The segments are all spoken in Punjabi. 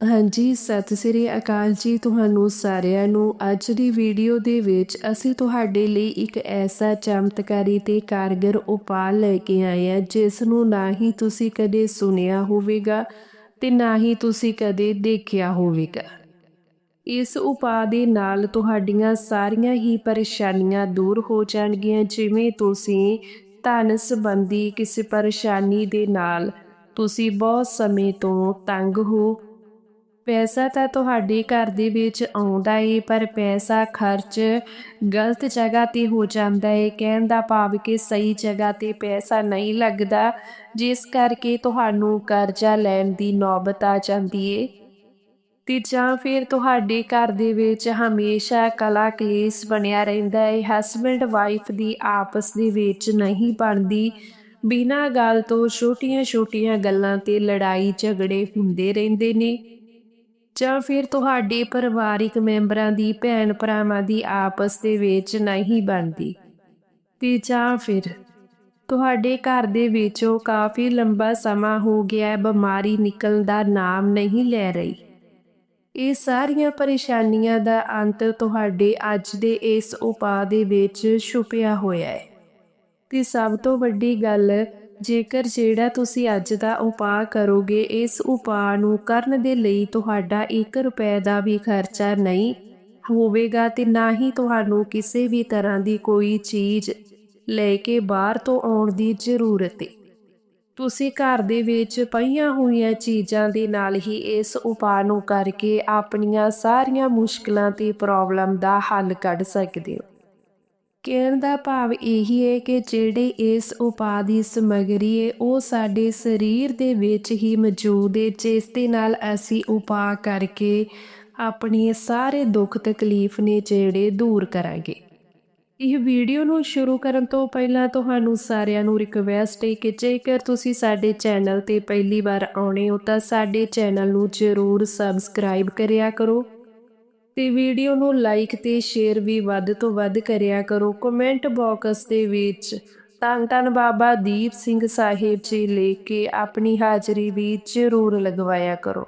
ਹਾਂਜੀ, ਸਤਿ ਸ੍ਰੀ ਅਕਾਲ ਜੀ ਤੁਹਾਨੂੰ ਸਾਰਿਆਂ ਨੂੰ। ਅੱਜ ਦੀ ਵੀਡੀਓ ਦੇ ਵਿੱਚ ਅਸੀਂ ਤੁਹਾਡੇ ਲਈ ਇੱਕ ਐਸਾ ਚਮਤਕਾਰੀ ਤੇ ਕਾਰਗਰ ਉਪਾਅ ਲੈ ਕੇ ਆਏ ਹਾਂ ਜਿਸ ਨੂੰ ਨਾ ਹੀ ਤੁਸੀਂ ਕਦੇ ਸੁਣਿਆ ਹੋਵੇਗਾ ਤੇ ਨਾ ਹੀ ਤੁਸੀਂ ਕਦੇ ਦੇਖਿਆ ਹੋਵੇਗਾ। ਇਸ ਉਪਾਅ ਦੇ ਨਾਲ ਤੁਹਾਡੀਆਂ ਸਾਰੀਆਂ ਹੀ ਪਰੇਸ਼ਾਨੀਆਂ ਦੂਰ ਹੋ ਜਾਣਗੀਆਂ, ਜਿਵੇਂ ਤੁਸੀਂ ਧਨ ਸੰਬੰਧੀ ਕਿਸੇ ਪਰੇਸ਼ਾਨੀ ਦੇ ਨਾਲ ਤੁਸੀਂ ਬਹੁਤ ਸਮੇਂ ਤੋਂ ਤੰਗ ਹੋ ਪੈਸਾ ਤਾਂ ਤੁਹਾਡੇ ਘਰ ਦੇ ਵਿੱਚ ਆਉਂਦਾ ਏ, ਪਰ ਪੈਸਾ ਖਰਚ ਗਲਤ ਜਗ੍ਹਾ ਤੇ ਹੋ ਜਾਂਦਾ ਏ। ਕਹਿਣ ਦਾ ਭਾਵ ਕਿ ਸਹੀ ਜਗ੍ਹਾ ਤੇ ਪੈਸਾ ਨਹੀਂ ਲੱਗਦਾ, ਜਿਸ ਕਰਕੇ ਤੁਹਾਨੂੰ ਕਰਜ਼ਾ ਲੈਣ ਦੀ ਨੌਬਤ ਆ ਜਾਂਦੀ ਏ। ਤੇ ਜਾਂ ਫਿਰ ਤੁਹਾਡੇ ਘਰ ਦੇ ਵਿੱਚ ਹਮੇਸ਼ਾ ਕਲਾ ਕਲੇਸ਼ ਬਣਿਆ ਰਹਿੰਦਾ ਹੈ ਹਸਬੰਡ ਵਾਈਫ ਦੀ ਆਪਸ ਦੇ ਵਿੱਚ ਨਹੀਂ ਬਣਦੀ। ਬਿਨਾਂ ਗੱਲ ਤੋਂ ਛੋਟੀਆਂ-ਛੋਟੀਆਂ ਗੱਲਾਂ ਤੇ ਲੜਾਈ ਝਗੜੇ ਹੁੰਦੇ ਰਹਿੰਦੇ ਨੇ। ਜਾਂ ਫਿਰ ਤੁਹਾਡੇ ਪਰਿਵਾਰਿਕ ਮੈਂਬਰਾਂ ਦੀ, ਭੈਣ ਭਰਾਵਾਂ ਦੀ ਆਪਸ ਦੇ ਵਿੱਚ ਨਹੀਂ ਬਣਦੀ। ਤੇ ਜਾਂ ਫਿਰ ਤੁਹਾਡੇ ਘਰ ਦੇ ਵਿੱਚੋਂ ਕਾਫੀ ਲੰਬਾ ਸਮਾਂ ਹੋ ਗਿਆ, ਬਿਮਾਰੀ ਨਿਕਲਣ ਦਾ ਨਾਮ ਨਹੀਂ ਲੈ ਰਹੀ। ਇਹ ਸਾਰੀਆਂ ਪਰੇਸ਼ਾਨੀਆਂ ਦਾ ਅੰਤ ਤੁਹਾਡੇ ਅੱਜ ਦੇ ਇਸ ਉਪਾਅ ਦੇ ਵਿੱਚ ਛੁਪਿਆ ਹੋਇਆ ਹੈ। ਤੇ ਸਭ ਤੋਂ ਵੱਡੀ ਗੱਲ ਜੇਕਰ ਜਿਹੜਾ ਤੁਸੀਂ ਅੱਜ ਦਾ ਉਪਾਅ ਕਰੋਗੇ, ਇਸ ਉਪਾਅ ਨੂੰ ਕਰਨ ਦੇ ਲਈ ਤੁਹਾਡਾ 1 ਰੁਪਏ ਦਾ ਵੀ ਖਰਚਾ ਨਹੀਂ ਹੋਵੇਗਾ ਤੇ ਨਾ ਹੀ ਤੁਹਾਨੂੰ ਕਿਸੇ ਵੀ ਤਰ੍ਹਾਂ ਦੀ ਕੋਈ ਚੀਜ਼ ਲੈ ਕੇ ਬਾਹਰ ਤੋਂ ਆਉਣ ਦੀ ਜ਼ਰੂਰਤ ਹੈ ਤੁਸੀਂ ਘਰ ਦੇ ਵਿੱਚ ਪਈਆਂ ਹੋਈਆਂ ਚੀਜ਼ਾਂ ਦੇ ਨਾਲ ਹੀ ਇਸ ਉਪਾਅ ਨੂੰ ਕਰਕੇ ਆਪਣੀਆਂ ਸਾਰੀਆਂ ਮੁਸ਼ਕਲਾਂ ਤੇ ਪ੍ਰੋਬਲਮ ਦਾ ਹੱਲ ਕੱਢ ਸਕਦੇ ਹੋ। ਕਹਿਣ ਦਾ ਭਾਵ ਇਹੀ ਹੈ ਕਿ ਜਿਹੜੇ ਇਸ ਉਪਾਅ ਦੀ ਸਮਗਰੀ ਹੈ, ਉਹ ਸਾਡੇ ਸਰੀਰ ਦੇ ਵਿੱਚ ਹੀ ਮੌਜੂਦ ਹੈ, ਜਿਸ ਦੇ ਨਾਲ ਅਸੀਂ ਉਪਾਅ ਕਰਕੇ ਆਪਣੀ ਸਾਰੇ ਦੁੱਖ ਤਕਲੀਫ ਨੇ ਜਿਹੜੇ ਦੂਰ ਕਰਾਂਗੇ। ਇਹ ਵੀਡੀਓ ਨੂੰ ਸ਼ੁਰੂ ਕਰਨ ਤੋਂ ਪਹਿਲਾਂ ਤੁਹਾਨੂੰ ਸਾਰਿਆਂ ਨੂੰ ਰਿਕਵੈਸਟ ਹੈ ਕਿ ਜੇਕਰ ਤੁਸੀਂ ਸਾਡੇ ਚੈਨਲ ਤੇ ਪਹਿਲੀ ਵਾਰ ਆਉਣੇ ਹੋ ਤਾਂ ਸਾਡੇ ਚੈਨਲ ਨੂੰ ਜ਼ਰੂਰ ਸਬਸਕ੍ਰਾਈਬ ਕਰਿਆ ਕਰੋ। ਤੇ ਵੀਡੀਓ ਨੂੰ ਲਾਈਕ ਤੇ ਸ਼ੇਅਰ ਵੀ ਵੱਧ ਤੋਂ ਵੱਧ ਕਰਿਆ ਕਰੋ। ਕਮੈਂਟ ਬਾਕਸ ਦੇ ਵਿੱਚ ਧੰਨ ਧੰਨ ਬਾਬਾ ਦੀਪ ਸਿੰਘ ਸਾਹਿਬ ਜੀ ਲੈ ਕੇ ਆਪਣੀ ਹਾਜ਼ਰੀ ਵੀ ਜ਼ਰੂਰ ਲਗਵਾਇਆ ਕਰੋ।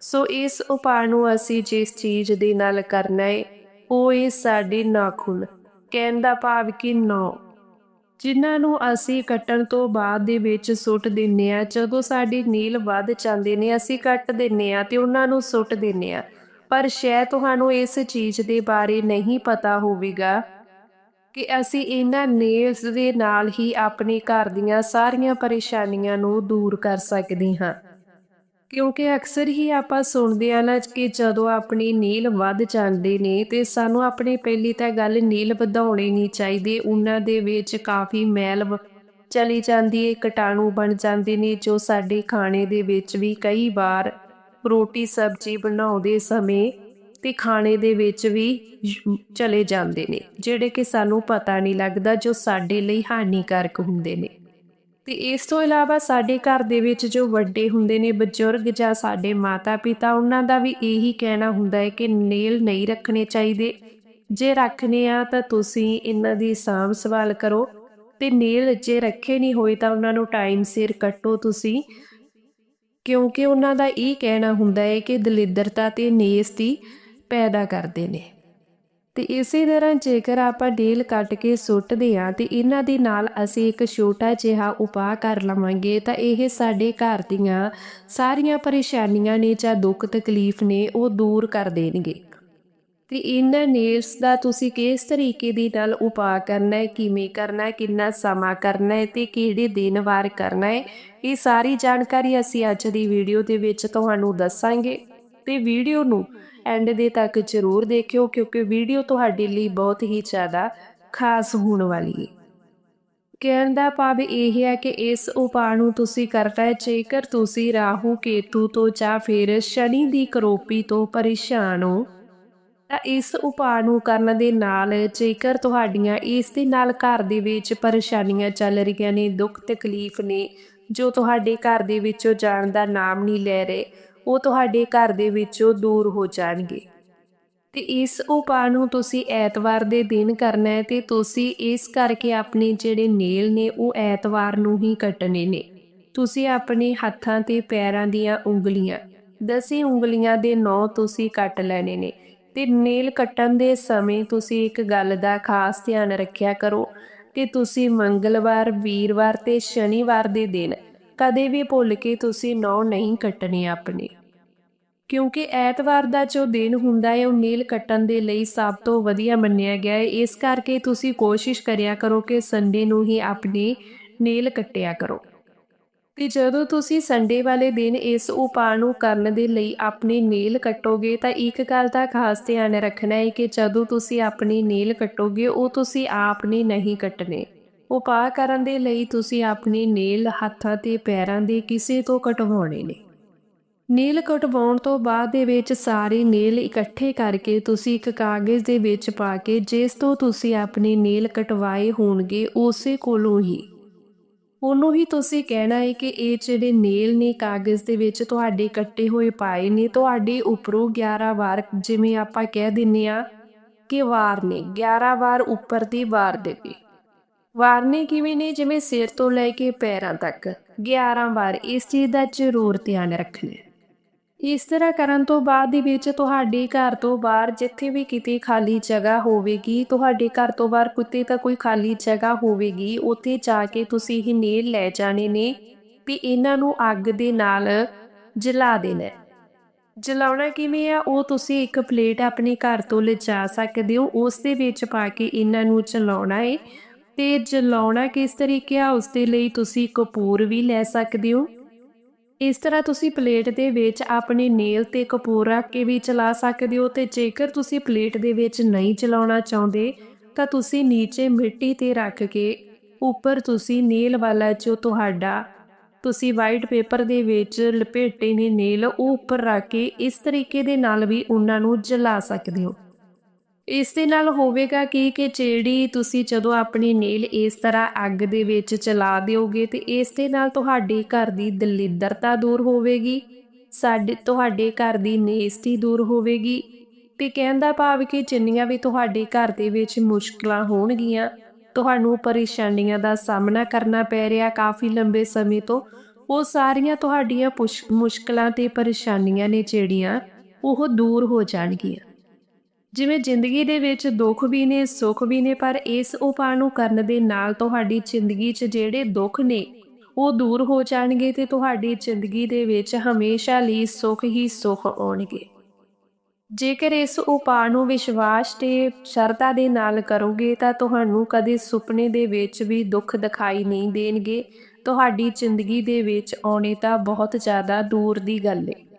ਸੋ ਇਸ ਉਪਾਅ ਨੂੰ ਅਸੀਂ ਜਿਸ ਚੀਜ਼ ਦੇ ਨਾਲ ਕਰਨਾ ਹੈ ਉਹ ਇਹ ਸਾਡੇ ਨਾਖੂਨ। ਕਹਿਣ ਦਾ ਭਾਵ ਕਿ ਨੌ। ਜਿਨ੍ਹਾਂ ਨੂੰ ਅਸੀਂ ਕੱਟਣ ਤੋਂ ਬਾਅਦ ਦੇ ਵਿੱਚ ਸੁੱਟ ਦਿੰਨੇ ਆ, ਜਦੋਂ ਸਾਡੇ ਨੀਲ ਵੱਧ ਜਾਂਦੇ ਨੇ, ਅਸੀਂ ਕੱਟ ਦਿੰਨੇ ਆ ਤੇ ਉਹਨਾਂ ਨੂੰ ਸੁੱਟ ਦਿੰਨੇ ਆ। ਪਰ ਸ਼ਾਇਦ ਤੁਹਾਨੂੰ ਇਸ ਚੀਜ਼ ਦੇ ਬਾਰੇ ਨਹੀਂ ਪਤਾ ਹੋਵੇਗਾ ਕਿ ਅਸੀਂ ਇਹਨਾਂ ਨੇਲਸ ਦੇ ਨਾਲ ਹੀ ਆਪਣੇ ਘਰ ਦੀਆਂ ਸਾਰੀਆਂ ਪਰੇਸ਼ਾਨੀਆਂ ਨੂੰ ਦੂਰ ਕਰ ਸਕਦੇ ਹਾਂ। ਕਿਉਂਕਿ ਅਕਸਰ ਹੀ ਆਪਾਂ ਸੁਣਦੇ ਆ ਨਾ ਕਿ ਜਦੋਂ ਆਪਣੀ ਨੀਲ ਵੱਧ ਜਾਂਦੇ ਨੇ ਤੇ ਸਾਨੂੰ ਆਪਣੇ ਪਹਿਲੀ ਤਾਂ ਗੱਲ ਨੀਲ ਵਧਾਉਣੀ ਨਹੀਂ ਚਾਹੀਦੇ, ਉਹਨਾਂ ਦੇ ਵਿੱਚ ਕਾਫੀ ਮੈਲ ਚਲੀ ਜਾਂਦੀ ਹੈ ਕਟਾਣੂ ਬਣ ਜਾਂਦੇ ਨੇ ਜੋ ਸਾਡੇ ਖਾਣੇ ਦੇ ਵਿੱਚ ਵੀ ਕਈ ਵਾਰ ਰੋਟੀ ਸਬਜ਼ੀ ਬਣਾਉਂਦੇ ਸਮੇਂ ਤੇ ਖਾਣੇ ਦੇ ਵਿੱਚ ਵੀ ਚਲੇ ਜਾਂਦੇ ਨੇ, ਜਿਹੜੇ ਕਿ ਸਾਨੂੰ ਪਤਾ ਨਹੀਂ ਲੱਗਦਾ ਜੋ ਸਾਡੇ ਲਈ ਹਾਨੀਕਾਰਕ ਹੁੰਦੇ ਨੇ। ਤੇ ਇਸ ਤੋਂ ਇਲਾਵਾ ਸਾਡੇ ਘਰ ਦੇ ਵਿੱਚ ਜੋ ਵੱਡੇ ਹੁੰਦੇ ਨੇ, ਬਜ਼ੁਰਗ ਜਾਂ ਸਾਡੇ ਮਾਤਾ-ਪਿਤਾ, ਉਹਨਾਂ ਦਾ ਵੀ ਇਹੀ ਕਹਿਣਾ ਹੁੰਦਾ ਹੈ ਕਿ ਨੇਲ ਨਹੀਂ ਰੱਖਣੇ ਚਾਹੀਦੇ। ਜੇ ਰੱਖਨੇ ਆ ਤਾਂ ਤੁਸੀਂ ਇਹਨਾਂ ਦੀ ਸਾਂਭ ਸੰਭਾਲ ਕਰੋ ਤੇ ਨੇਲ ਜੇ ਰੱਖੇ ਨਹੀਂ ਹੋਏ ਤਾਂ ਉਹਨਾਂ ਨੂੰ ਟਾਈਮ ਸਿਰ ਕੱਟੋ ਤੁਸੀਂ। ਕਿਉਂਕਿ ਉਹਨਾਂ ਦਾ ਇਹ ਕਹਿਣਾ ਹੁੰਦਾ ਹੈ ਕਿ ਦਲਿੱਦਰਤਾ ਤੇ ਨੇਸਤੀ ਪੈਦਾ ਕਰਦੇ ਨੇ। ਤੇ ਇਸੇ ਤਰ੍ਹਾਂ ਜੇਕਰ ਆਪਾਂ ਡੀਲ ਕੱਟ ਕੇ ਸੁੱਟਦੇ ਆ ਤੇ ਇਹਨਾਂ ਦੇ ਨਾਲ ਅਸੀਂ ਇੱਕ ਛੋਟਾ ਜਿਹਾ ਉਪਾਅ ਕਰ ਲਵਾਂਗੇ ਤਾਂ ਇਹ ਸਾਡੇ ਘਰ ਦੀਆਂ ਸਾਰੀਆਂ ਪਰੇਸ਼ਾਨੀਆਂ ਨੇ ਜਾਂ ਦੁੱਖ ਤਕਲੀਫ ਨੇ ਉਹ ਦੂਰ ਕਰ ਦੇਣਗੇ। ਤੇ ਇਹਨਾਂ ਨੇਲਸ ਦਾ ਤੁਸੀਂ ਕਿਸ ਤਰੀਕੇ ਦੇ ਨਾਲ ਉਪਾਅ ਕਰਨਾ ਹੈ, ਕਿਵੇਂ ਕਰਨਾ ਹੈ, ਕਿੰਨਾ ਸਮਾਂ ਕਰਨਾ ਹੈ ਤੇ ਕਿਹੜੇ ਦਿਨ ਵਾਰ ਕਰਨਾ ਹੈ, ਇਹ ਸਾਰੀ ਜਾਣਕਾਰੀ ਅਸੀਂ ਅੱਜ ਦੀ ਵੀਡੀਓ ਦੇ ਵਿੱਚ ਤੁਹਾਨੂੰ ਦੱਸਾਂਗੇ। ਤੇ ਵੀਡੀਓ ਨੂੰ ਐਂਡ ਦੇ ਤੱਕ ਜ਼ਰੂਰ ਦੇਖਿਓ, ਕਿਉਂਕਿ ਵੀਡੀਓ ਤੁਹਾਡੇ ਲਈ ਬਹੁਤ ਹੀ ਜ਼ਿਆਦਾ ਖਾਸ ਹੋਣ ਵਾਲੀ ਹੈ। ਕਹਿਣ ਦਾ ਭਾਵ ਇਹ ਹੈ ਕਿ ਇਸ ਉਪਾਅ ਨੂੰ ਤੁਸੀਂ ਕਰਨਾ ਹੈ, ਜੇਕਰ ਤੁਸੀਂ ਰਾਹੂ ਕੇਤੂ ਤੋਂ ਜਾਂ ਫਿਰ ਸ਼ਨੀ ਦੀ ਕਰੋਪੀ ਤੋਂ ਪਰੇਸ਼ਾਨ ਹੋ ਤਾਂ ਇਸ ਉਪਾਅ ਨੂੰ ਕਰਨ ਦੇ ਨਾਲ ਜੇਕਰ ਤੁਹਾਡੀਆਂ ਇਸ ਦੇ ਨਾਲ ਘਰ ਦੇ ਵਿੱਚ ਪਰੇਸ਼ਾਨੀਆਂ ਚੱਲ ਰਹੀਆਂ ਨੇ, ਦੁੱਖ ਤਕਲੀਫ ਨੇ, ਜੋ ਤੁਹਾਡੇ ਘਰ ਦੇ ਵਿੱਚੋਂ ਜਾਣ ਦਾ ਨਾਮ ਨਹੀਂ ਲੈ ਰਹੇ, ਉਹ ਤੁਹਾਡੇ ਘਰ ਦੇ ਵਿੱਚੋਂ ਦੂਰ ਹੋ ਜਾਣਗੇ। ਤੇ ਇਸ ਉਪਾਅ ਨੂੰ ਤੁਸੀਂ ਐਤਵਾਰ ਦੇ ਦਿਨ ਕਰਨਾ ਹੈ ਤੇ ਤੁਸੀਂ ਇਸ ਕਰਕੇ ਆਪਣੇ ਜਿਹੜੇ ਨੇਲ ਨੇ, ਉਹ ਐਤਵਾਰ ਨੂੰ ਹੀ ਕੱਟਣੇ ਨੇ। ਤੁਸੀਂ ਆਪਣੇ ਹੱਥਾਂ ਤੇ ਪੈਰਾਂ ਦੀਆਂ ਉਂਗਲੀਆਂ, ਦਸੇ ਉਂਗਲੀਆਂ ਦੇ ਨੌ ਤੁਸੀਂ ਕੱਟ ਲੈਣੇ ਨੇ। ਤੇ ਨੇਲ ਕੱਟਣ ਦੇ ਸਮੇਂ ਤੁਸੀਂ ਇੱਕ ਗੱਲ ਦਾ ਖਾਸ ਧਿਆਨ ਰੱਖਿਆ ਕਰੋ ਕਿ ਤੁਸੀਂ ਮੰਗਲਵਾਰ, ਵੀਰਵਾਰ ਤੇ ਸ਼ਨੀਵਾਰ ਦੇ ਦਿਨ ਕਦੇ ਵੀ ਭੁੱਲ ਕੇ ਤੁਸੀਂ ਨੌ ਨਹੀਂ ਕੱਟਣੇ ਆਪਣੇ। ਕਿਉਂਕਿ ਐਤਵਾਰ ਦਾ ਜੋ ਦਿਨ ਹੁੰਦਾ ਹੈ, ਉਹ ਨੀਲ ਕੱਟਣ ਦੇ ਲਈ ਸਭ ਤੋਂ ਵਧੀਆ ਮੰਨਿਆ ਗਿਆ ਹੈ। ਇਸ ਕਰਕੇ ਤੁਸੀਂ ਕੋਸ਼ਿਸ਼ ਕਰਿਆ ਕਰੋ ਕਿ ਸੰਡੇ ਨੂੰ ਹੀ ਆਪਣੇ ਨੀਲ ਕੱਟਿਆ ਕਰੋ। ਤੇ ਜਦੋਂ ਤੁਸੀਂ ਸੰਡੇ ਵਾਲੇ ਦਿਨ ਇਸ ਉਪਾਅ ਨੂੰ ਕਰਨ ਦੇ ਲਈ ਆਪਣੇ ਨੇਲ ਕੱਟੋਗੇ, ਤਾਂ ਇੱਕ ਗੱਲ ਦਾ ਖਾਸ ਧਿਆਨ ਰੱਖਣਾ ਹੈ ਕਿ ਜਦੋਂ ਤੁਸੀਂ ਆਪਣੀ ਨੇਲ ਕੱਟੋਗੇ, ਉਹ ਤੁਸੀਂ ਆਪ ਨੇ ਨਹੀਂ ਕੱਟਨੇ ਉਪਾਅ ਕਰਨ ਦੇ ਲਈ ਤੁਸੀਂ ਆਪਣੇ ਨੇਲ ਹੱਥਾਂ ਤੇ ਪੈਰਾਂ ਦੇ ਕਿਸੇ ਤੋਂ ਕਟਵਾਉਣੇ ਨੇ। ਨੀਲ ਕਟਵਾਉਣ ਤੋਂ ਬਾਅਦ ਦੇ ਵਿੱਚ ਸਾਰੇ ਨੇਲ ਇਕੱਠੇ ਕਰਕੇ ਤੁਸੀਂ ਇੱਕ ਕਾਗਜ਼ ਦੇ ਵਿੱਚ ਪਾ ਕੇ, ਜਿਸ ਤੋਂ ਤੁਸੀਂ ਆਪਣੇ ਨੇਲ ਕਟਵਾਏ ਹੋਣਗੇ, ਉਸੇ ਕੋਲੋਂ ਹੀ। ਉਹਨੂੰ ਹੀ ਤੁਸੀਂ ਕਹਿਣਾ ਹੈ ਕਿ ਇਹ ਜਿਹੜੇ ਨੇਲ ਨੇ ਕਾਗਜ਼ ਦੇ ਵਿੱਚ ਤੁਹਾਡੇ ਕੱਟੇ ਹੋਏ ਪਾਏ ਨੇ, ਤੁਹਾਡੇ ਉੱਪਰੋਂ 11 ਵਾਰ ਜਿਵੇਂ ਆਪਾਂ ਕਹਿ ਦਿੰਨੇ ਆ ਕਿ ਵਾਰ ਨੇ 11 ਵਾਰ ਉੱਪਰ ਦੀ ਵਾਰ ਦੇਵੇ ਵਾਰ ਨੇ ਕਿਵੇਂ ਨੇ? ਜਿਵੇਂ ਸਿਰ ਤੋਂ ਲੈ ਕੇ ਪੈਰਾਂ ਤੱਕ 11 ਵਾਰ, ਇਸ ਚੀਜ਼ ਦਾ ਜ਼ਰੂਰ ਧਿਆਨ ਰੱਖਣਾ ਇਸ ਤਰ੍ਹਾਂ ਕਰਨ ਤੋਂ ਬਾਅਦ ਦੇ ਵਿੱਚ ਤੁਹਾਡੇ ਘਰ ਤੋਂ ਬਾਹਰ ਜਿੱਥੇ ਵੀ ਕਿਤੇ ਖਾਲੀ ਜਗ੍ਹਾ ਹੋਵੇਗੀ, ਤੁਹਾਡੇ ਘਰ ਤੋਂ ਬਾਹਰ ਕੁੱਤੇ ਤਾਂ ਕੋਈ ਖਾਲੀ ਜਗ੍ਹਾ ਹੋਵੇਗੀ, ਉੱਥੇ ਜਾ ਕੇ ਤੁਸੀਂ ਇਹ ਨੇਲ ਲੈ ਜਾਣੇ ਨੇ ਵੀ ਇਹਨਾਂ ਨੂੰ ਅੱਗ ਦੇ ਨਾਲ ਜਲਾ ਦੇਣਾ ਜਲਾਉਣਾ ਕਿਵੇਂ ਆ? ਉਹ ਤੁਸੀਂ ਇੱਕ ਪਲੇਟ ਆਪਣੇ ਘਰ ਤੋਂ ਲਿਜਾ ਸਕਦੇ ਹੋ, ਉਸ ਦੇ ਵਿੱਚ ਪਾ ਕੇ ਇਹਨਾਂ ਨੂੰ ਜਲਾਉਣਾ ਏ ਤੇ ਜਲਾਉਣਾ ਕਿਸ ਤਰੀਕੇ ਆ? ਉਸ ਦੇ ਲਈ ਤੁਸੀਂ ਕਪੂਰ ਵੀ ਲੈ ਸਕਦੇ ਹੋ। ਇਸ ਤਰ੍ਹਾਂ ਤੁਸੀਂ ਪਲੇਟ ਦੇ ਵਿੱਚ ਆਪਣੇ ਨੇਲ ਤੇ ਕਪੂਰ ਰੱਖ ਕੇ ਵੀ ਚਲਾ ਸਕਦੇ ਹੋ ਤੇ ਜੇਕਰ ਤੁਸੀਂ ਪਲੇਟ ਦੇ ਵਿੱਚ ਨਹੀਂ ਚਲਾਉਣਾ ਚਾਹੁੰਦੇ, ਤਾਂ ਤੁਸੀਂ ਨੀਚੇ ਮਿੱਟੀ ਤੇ ਰੱਖ ਕੇ ਉੱਪਰ ਤੁਸੀਂ ਨੇਲ ਵਾਲਾ ਜੋ ਤੁਹਾਡਾ, ਤੁਸੀਂ ਵਾਈਟ ਪੇਪਰ ਦੇ ਵਿੱਚ ਲਪੇਟੇ ਨੇ ਨੇਲ ਉਹ ਉੱਪਰ ਰੱਖ ਕੇ ਇਸ ਤਰੀਕੇ ਦੇ ਨਾਲ ਵੀ ਉਹਨਾਂ ਨੂੰ ਜਲਾ ਸਕਦੇ ਹੋ। ਇਸ ਦੇ ਨਾਲ ਹੋਵੇਗਾ ਕਿ ਕਿ ਜਿਹੜੀ ਤੁਸੀਂ ਜਦੋਂ ਆਪਣੀ ਨੇਲ ਇਸ ਤਰ੍ਹਾਂ ਅੱਗ ਦੇ ਵਿੱਚ ਚਲਾ ਦਿਓਗੇ ਤੇ ਇਸ ਦੇ ਨਾਲ ਤੁਹਾਡੇ ਘਰ ਦੀ ਦਲਿੱਦਰਤਾ ਦੂਰ ਹੋਵੇਗੀ, ਸਾਡੇ, ਤੁਹਾਡੇ ਘਰ ਦੀ ਨੇਸਤੀ ਦੂਰ ਹੋਵੇਗੀ ਤੇ ਕਹਿੰਦਾ ਭਾਵ ਕਿ ਜਿੰਨੀਆਂ ਵੀ ਤੁਹਾਡੇ ਘਰ ਦੇ ਵਿੱਚ ਮੁਸ਼ਕਲਾਂ ਹੋਣਗੀਆਂ, ਤੁਹਾਨੂੰ ਪਰੇਸ਼ਾਨੀਆਂ ਦਾ ਸਾਹਮਣਾ ਕਰਨਾ ਪੈ ਰਿਹਾ ਕਾਫੀ ਲੰਬੇ ਸਮੇਂ ਤੋਂ, ਉਹ ਸਾਰੀਆਂ ਤੁਹਾਡੀਆਂ ਪੁਸ਼- ਮੁਸ਼ਕਲਾਂ ਤੇ ਪਰੇਸ਼ਾਨੀਆਂ ਨੇ ਜਿਹੜੀਆਂ ਉਹ ਦੂਰ ਹੋ ਜਾਣਗੀਆਂ। ਜਿਵੇਂ ਜ਼ਿੰਦਗੀ ਦੇ ਵਿੱਚ ਦੁੱਖ ਵੀ ਨੇ, ਸੁੱਖ ਵੀ ਨੇ, ਪਰ ਇਸ ਉਪਾਅ ਨੂੰ ਕਰਨ ਦੇ ਨਾਲ ਤੁਹਾਡੀ ਜ਼ਿੰਦਗੀ 'ਚ ਜਿਹੜੇ ਦੁੱਖ ਨੇ, ਉਹ ਦੂਰ ਹੋ ਜਾਣਗੇ ਤੇ ਤੁਹਾਡੀ ਜ਼ਿੰਦਗੀ ਦੇ ਵਿੱਚ ਹਮੇਸ਼ਾ ਲਈ ਸੁੱਖ ਹੀ ਸੁੱਖ ਆਉਣਗੇ। ਜੇਕਰ ਇਸ ਉਪਾਅ ਨੂੰ ਵਿਸ਼ਵਾਸ ਤੇ ਸ਼ਰਧਾ ਦੇ ਨਾਲ ਕਰੋਗੇ, ਤਾਂ ਤੁਹਾਨੂੰ ਕਦੇ ਸੁਪਨੇ ਦੇ ਵਿੱਚ ਵੀ ਦੁੱਖ ਦਿਖਾਈ ਨਹੀਂ ਦੇਣਗੇ। ਤੁਹਾਡੀ ਜ਼ਿੰਦਗੀ ਦੇ ਵਿੱਚ ਆਉਣੇ ਤਾਂ ਬਹੁਤ ਜ਼ਿਆਦਾ ਦੂਰ ਦੀ ਗੱਲ ਹੈ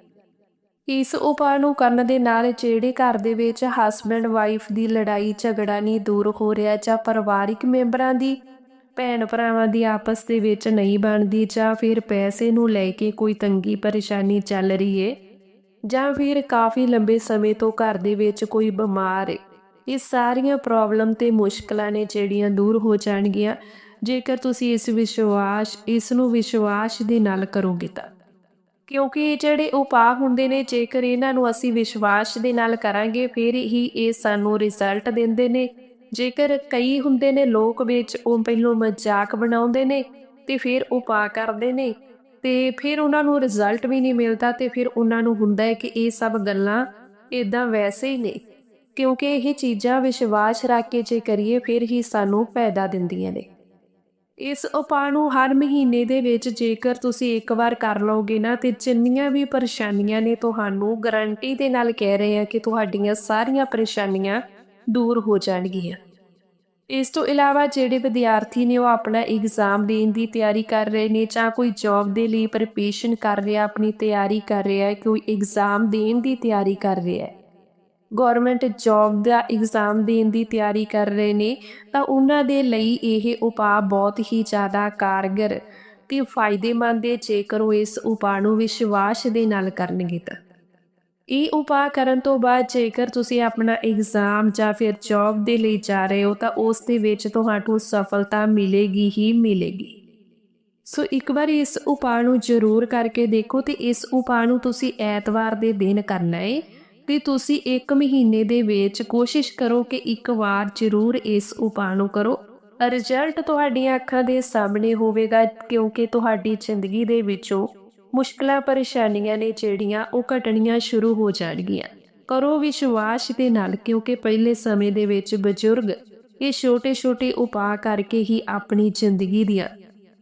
ਇਸ ਉਪਾਅ ਨੂੰ ਕਰਨ ਦੇ ਨਾਲ ਜਿਹੜੇ ਘਰ ਦੇ ਵਿੱਚ ਹਸਬੰਡ ਵਾਈਫ ਦੀ ਲੜਾਈ, ਝਗੜਾ ਨਹੀਂ ਦੂਰ ਹੋ ਰਿਹਾ ਜਾਂ ਪਰਿਵਾਰਿਕ ਮੈਂਬਰਾਂ ਦੀ ਭੈਣ ਭਰਾਵਾਂ ਦੀ ਆਪਸ ਦੇ ਵਿੱਚ ਨਹੀਂ ਬਣਦੀ ਜਾਂ ਫਿਰ ਪੈਸੇ ਨੂੰ ਲੈ ਕੇ ਕੋਈ ਤੰਗੀ ਪਰੇਸ਼ਾਨੀ ਚੱਲ ਰਹੀ ਏ ਜਾਂ ਫਿਰ ਕਾਫੀ ਲੰਬੇ ਸਮੇਂ ਤੋਂ ਘਰ ਦੇ ਵਿੱਚ ਕੋਈ ਬਿਮਾਰ ਏ। ਇਹ ਸਾਰੀਆਂ ਪ੍ਰੋਬਲਮ ਤੇ ਮੁਸ਼ਕਲਾਂ ਨੇ ਜਿਹੜੀਆਂ ਦੂਰ ਹੋ ਜਾਣਗੀਆਂ। ਜੇਕਰ ਤੁਸੀਂ ਇਸ ਵਿਸ਼ਵਾਸ, ਇਸ ਨੂੰ ਵਿਸ਼ਵਾਸ ਦੇ ਨਾਲ ਕਰੋਗੇ ਤਾਂ। ਕਿਉਂਕਿ ਇਹ ਜਿਹੜੇ ਉਪਾਅ ਹੁੰਦੇ ਨੇ, ਜੇਕਰ ਇਹਨਾਂ ਨੂੰ ਅਸੀਂ ਵਿਸ਼ਵਾਸ ਦੇ ਨਾਲ ਕਰਾਂਗੇ, ਫਿਰ ਹੀ ਇਹ ਸਾਨੂੰ ਰਿਜ਼ਲਟ ਦਿੰਦੇ ਨੇ। ਜੇਕਰ ਕਈ ਹੁੰਦੇ ਨੇ ਲੋਕ ਵਿੱਚ ਉਹ ਪਹਿਲੋਂ ਮਜ਼ਾਕ ਬਣਾਉਂਦੇ ਨੇ ਤੇ ਫਿਰ ਉਪਾਅ ਕਰਦੇ ਨੇ ਤੇ ਫਿਰ ਉਹਨਾਂ ਨੂੰ ਰਿਜ਼ਲਟ ਵੀ ਨਹੀਂ ਮਿਲਦਾ ਤੇ ਫਿਰ ਉਹਨਾਂ ਨੂੰ ਹੁੰਦਾ ਹੈ ਕਿ ਇਹ ਸਭ ਗੱਲਾਂ ਇਦਾਂ ਵੈਸੇ ਹੀ ਨੇ। ਕਿਉਂਕਿ ਇਹ ਚੀਜ਼ਾਂ ਵਿਸ਼ਵਾਸ ਰੱਖ ਕੇ ਜੇ ਕਰੀਏ, ਫਿਰ ਹੀ ਸਾਨੂੰ ਫਾਇਦਾ ਦਿੰਦੀਆਂ ਨੇ। ਇਸ ਉਪਾਅ ਨੂੰ ਹਰ ਮਹੀਨੇ ਦੇ ਵਿੱਚ ਜੇਕਰ ਤੁਸੀਂ ਇੱਕ ਵਾਰ ਕਰ ਲਓਗੇ ਨਾ, ਤੇ ਜਿੰਨੀਆਂ ਵੀ ਪਰੇਸ਼ਾਨੀਆਂ ਨੇ ਤੁਹਾਨੂੰ ਗਾਰੰਟੀ ਦੇ ਨਾਲ ਕਹਿ ਰਹੇ ਆ ਕਿ ਤੁਹਾਡੀਆਂ ਸਾਰੀਆਂ ਪਰੇਸ਼ਾਨੀਆਂ ਦੂਰ ਹੋ ਜਾਣਗੀਆਂ। ਇਸ ਤੋਂ ਇਲਾਵਾ ਜਿਹੜੇ ਵਿਦਿਆਰਥੀ ਨੇ ਉਹ ਆਪਣਾ ਐਗਜ਼ਾਮ ਦੇਣ ਦੀ ਤਿਆਰੀ ਕਰ ਰਹੇ ਨੇ ਜਾਂ ਕੋਈ ਜੌਬ ਦੇ ਲਈ ਪ੍ਰਿਪਰੇਸ਼ਨ ਕਰ ਰਿਹਾ, ਆਪਣੀ ਤਿਆਰੀ ਕਰ ਰਿਹਾ ਕੋਈ ਐਗਜ਼ਾਮ ਦੇਣ ਦੀ ਤਿਆਰੀ ਕਰ ਰਿਹਾ ਹੈ ਗਵਰਨਮੈਂਟ ਜੌਬ ਦਾ ਐਗਜ਼ਾਮ ਦੇਣ ਦੀ ਤਿਆਰੀ ਕਰ ਰਹੇ ਨੇ, ਤਾਂ ਉਹਨਾਂ ਦੇ ਲਈ ਇਹ ਉਪਾਅ ਬਹੁਤ ਹੀ ਜ਼ਿਆਦਾ ਕਾਰਗਰ ਤੇ ਫਾਇਦੇਮੰਦ ਹੈ ਜੇਕਰ ਉਹ ਇਸ ਉਪਾਅ ਨੂੰ ਵਿਸ਼ਵਾਸ ਦੇ ਨਾਲ ਕਰਨਗੇ ਤਾਂ। ਇਹ ਉਪਾਅ ਕਰਨ ਤੋਂ ਬਾਅਦ ਜੇਕਰ ਤੁਸੀਂ ਆਪਣਾ ਐਗਜ਼ਾਮ ਜਾਂ ਫਿਰ ਜੌਬ ਦੇ ਲਈ ਜਾ ਰਹੇ ਹੋ, ਤਾਂ ਉਸ ਦੇ ਵਿੱਚ ਤੁਹਾਨੂੰ ਸਫਲਤਾ ਮਿਲੇਗੀ ਹੀ ਮਿਲੇਗੀ। ਸੋ ਇੱਕ ਵਾਰ ਇਸ ਉਪਾਅ ਨੂੰ ਜ਼ਰੂਰ ਕਰਕੇ ਦੇਖੋ ਤੇ ਇਸ ਉਪਾਅ ਨੂੰ ਤੁਸੀਂ ਐਤਵਾਰ ਦੇ ਦਿਨ ਕਰਨਾ ਹੈ ਤੇ ਤੁਸੀਂ ਇੱਕ ਮਹੀਨੇ ਦੇ ਵਿੱਚ ਕੋਸ਼ਿਸ਼ ਕਰੋ ਕਿ ਇੱਕ ਵਾਰ ਜ਼ਰੂਰ ਇਸ ਉਪਾਅ ਨੂੰ ਕਰੋ। ਰਿਜ਼ਲਟ ਤੁਹਾਡੀਆਂ ਅੱਖਾਂ ਦੇ ਸਾਹਮਣੇ ਹੋਵੇਗਾ, ਕਿਉਂਕਿ ਤੁਹਾਡੀ ਜ਼ਿੰਦਗੀ ਦੇ ਵਿੱਚੋਂ ਮੁਸ਼ਕਲਾਂ, ਪਰੇਸ਼ਾਨੀਆਂ ਨੇ ਜਿਹੜੀਆਂ ਉਹ ਘਟਣੀਆਂ ਸ਼ੁਰੂ ਹੋ ਜਾਣਗੀਆਂ। ਕਰੋ ਵਿਸ਼ਵਾਸ ਦੇ ਨਾਲ, ਕਿਉਂਕਿ ਪਹਿਲੇ ਸਮੇਂ ਦੇ ਵਿੱਚ ਬਜ਼ੁਰਗ ਇਹ ਛੋਟੇ-ਛੋਟੇ ਉਪਾਅ ਕਰਕੇ ਹੀ ਆਪਣੀ ਜ਼ਿੰਦਗੀ ਦੀਆਂ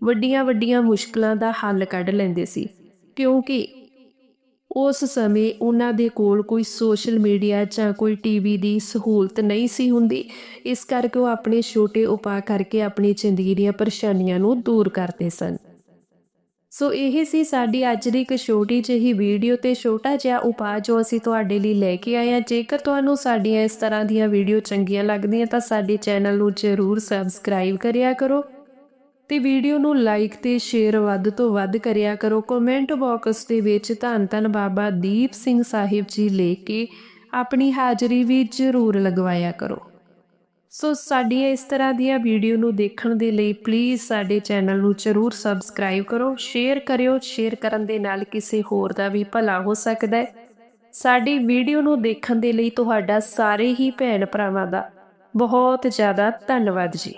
ਵੱਡੀਆਂ-ਵੱਡੀਆਂ ਮੁਸ਼ਕਲਾਂ ਦਾ ਹੱਲ ਕੱਢ ਲੈਂਦੇ ਸੀ। ਕਿਉਂਕਿ ਉਸ ਸਮੇਂ ਉਹਨਾਂ ਦੇ ਕੋਲ ਕੋਈ ਸੋਸ਼ਲ ਮੀਡੀਆ ਜਾਂ ਕੋਈ ਟੀਵੀ ਦੀ ਸਹੂਲਤ ਨਹੀਂ ਸੀ ਹੁੰਦੀ। ਇਸ ਕਰਕੇ ਉਹ ਆਪਣੇ ਛੋਟੇ ਉਪਾਅ ਕਰਕੇ ਆਪਣੀ ਜ਼ਿੰਦਗੀ ਦੀਆਂ ਪਰੇਸ਼ਾਨੀਆਂ ਨੂੰ ਦੂਰ ਕਰਦੇ ਸਨ। ਸੋ ਇਹ ਸੀ ਸਾਡੀ ਅੱਜ ਦੀ ਇੱਕ ਛੋਟੀ ਜਿਹੀ ਵੀਡੀਓ ਤੇ ਛੋਟਾ ਜਿਹਾ ਉਪਾਅ ਜੋ ਅਸੀਂ ਤੁਹਾਡੇ ਲਈ ਲੈ ਕੇ ਆਏ ਹਾਂ। ਜੇਕਰ ਤੁਹਾਨੂੰ ਸਾਡੀਆਂ ਇਸ ਤਰ੍ਹਾਂ ਦੀਆਂ ਵੀਡੀਓ ਚੰਗੀਆਂ ਲੱਗਦੀਆਂ ਤਾਂ ਸਾਡੇ ਚੈਨਲ ਨੂੰ ਜ਼ਰੂਰ ਸਬਸਕ੍ਰਾਈਬ ਕਰਿਆ ਕਰੋ। ਤੇ ਵੀਡੀਓ ਨੂੰ ਲਾਈਕ ਤੇ ਸ਼ੇਅਰ ਵੱਧ ਤੋਂ ਵੱਧ ਕਰਿਆ ਕਰੋ। ਕਮੈਂਟ ਬਾਕਸ ਦੇ ਵਿੱਚ ਧੰਨ ਧੰਨ ਬਾਬਾ ਦੀਪ ਸਿੰਘ ਸਾਹਿਬ ਜੀ ਲੈ ਕੇ ਆਪਣੀ ਹਾਜ਼ਰੀ ਵੀ ਜ਼ਰੂਰ ਲਗਵਾਇਆ ਕਰੋ। ਸੋ ਸਾਡੀਆਂ ਇਸ ਤਰ੍ਹਾਂ ਦੀਆਂ ਵੀਡੀਓ ਨੂੰ ਦੇਖਣ ਦੇ ਲਈ ਪਲੀਜ਼ ਸਾਡੇ ਚੈਨਲ ਨੂੰ ਜ਼ਰੂਰ ਸਬਸਕ੍ਰਾਈਬ ਕਰੋ। ਸ਼ੇਅਰ ਕਰਿਓ। ਸ਼ੇਅਰ ਕਰਨ ਦੇ ਨਾਲ ਕਿਸੇ ਹੋਰ ਦਾ ਵੀ ਭਲਾ ਹੋ ਸਕਦਾ ਹੈ। ਸਾਡੀ ਵੀਡੀਓ ਨੂੰ ਦੇਖਣ ਦੇ ਲਈ ਤੁਹਾਡਾ ਸਾਰੇ ਹੀ ਭੈਣ ਭਰਾਵਾਂ ਦਾ ਬਹੁਤ ਜ਼ਿਆਦਾ ਧੰਨਵਾਦ ਜੀ।